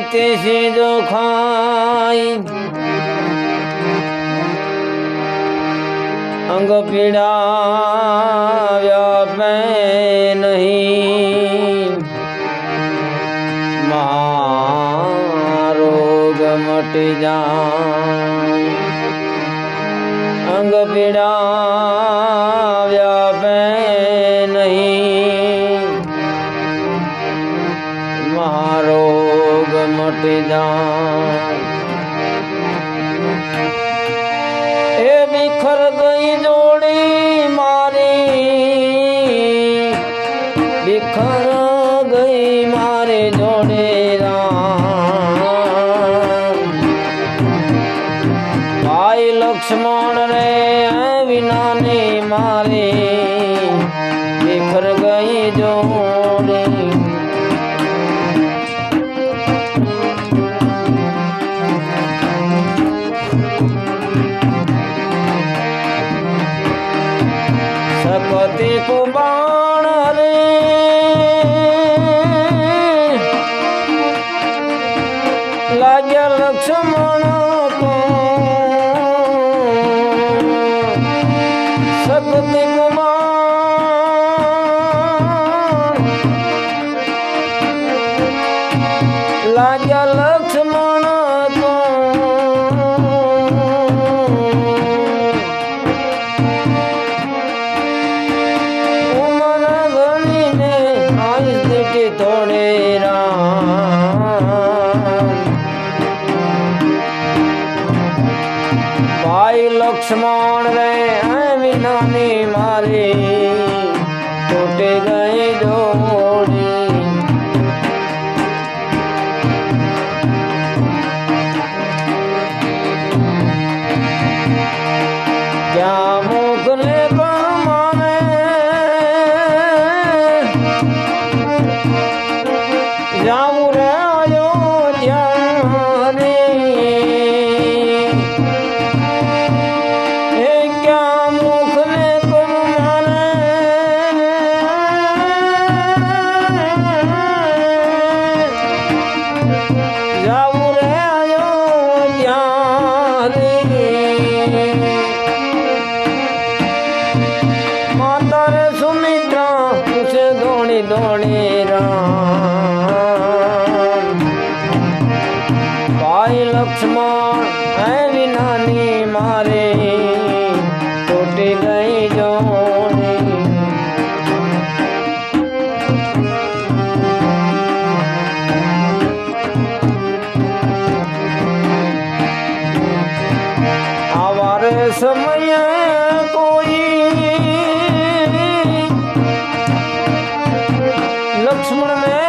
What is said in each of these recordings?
તેસી જો ખાય અંગ પીડા વ્યાપે નહીં. રોગ મટી જાય. અંગ પીડા ગઈ જોડી મારી. બિખર ગઈ મારે જોડે ભાઈ લક્ષ્મણ રે વિનાની મારી. બિખર ગઈ જોડી લક્ષ્મણ કો સપતિ કુબાણ લાગ્યા લક્ષ્મણ લક્ષ્મણ રે વિનોની મારી તૂટી ગઈ. સમય કોઈ લક્ષ્મણ ને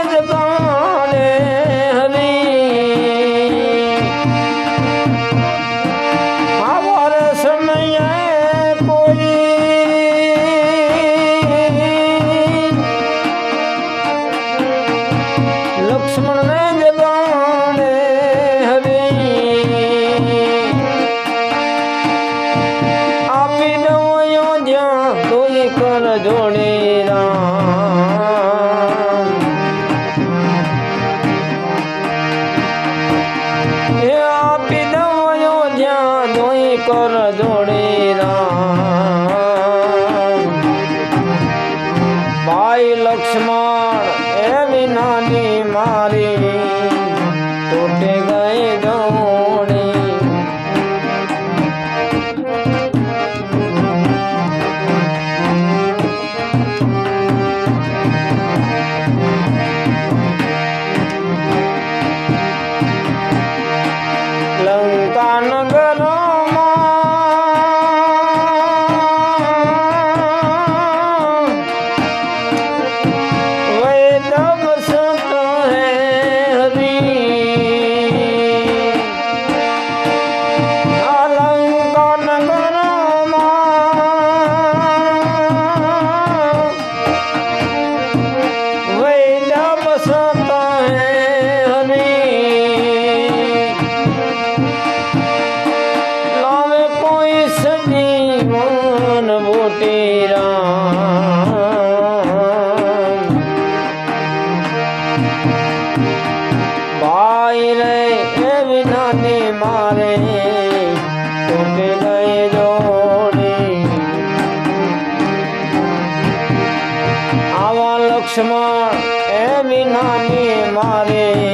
તોય કર જોડી રામ. ભાઈ લક્ષ્મણ લક્ષ્મણ એ વિનાની મારે.